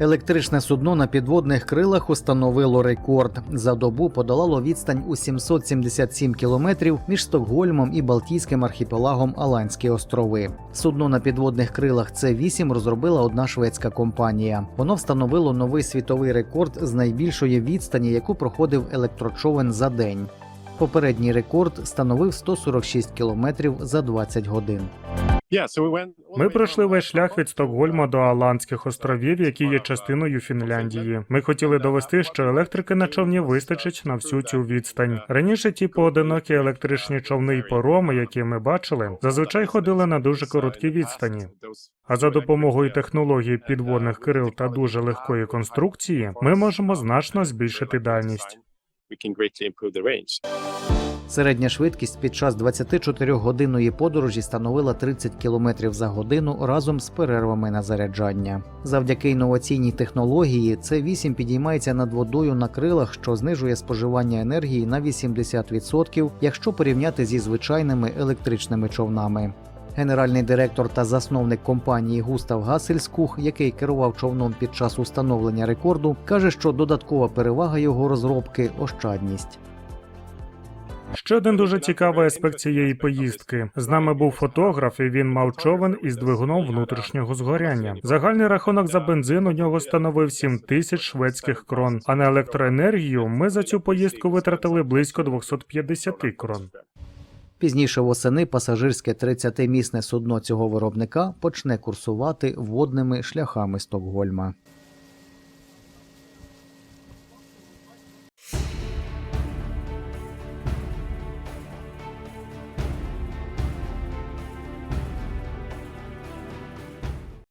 Електричне судно на підводних крилах установило рекорд. За добу подолало відстань у 777 кілометрів між Стокгольмом і Балтійським архіпелагом Аланські острови. Судно на підводних крилах С-8 розробила одна шведська компанія. Воно встановило новий світовий рекорд з найбільшої відстані, яку проходив електрочовен за день. Попередній рекорд становив 146 кілометрів за 20 годин. Ми пройшли весь шлях від Стокгольма до Аландських островів, які є частиною Фінляндії. Ми хотіли довести, що електрики на човні вистачить на всю цю відстань. Раніше ті поодинокі електричні човни й пороми, які ми бачили, зазвичай ходили на дуже короткі відстані. А за допомогою технології підводних крил та дуже легкої конструкції ми можемо значно збільшити дальність. Середня швидкість під час 24-годинної подорожі становила 30 км за годину разом з перервами на заряджання. Завдяки інноваційній технології С-8 підіймається над водою на крилах, що знижує споживання енергії на 80%, якщо порівняти зі звичайними електричними човнами. Генеральний директор та засновник компанії Густав Гассельскух, який керував човном під час установлення рекорду, каже, що додаткова перевага його розробки ощадність. Ще один дуже цікавий аспект цієї поїздки. З нами був фотограф, і він мав човен із двигуном внутрішнього згоряння. Загальний рахунок за бензин у нього становив 7 тисяч шведських крон. А на електроенергію ми за цю поїздку витратили близько 250 крон. Пізніше восени пасажирське 30-місне судно цього виробника почне курсувати водними шляхами Стокгольма.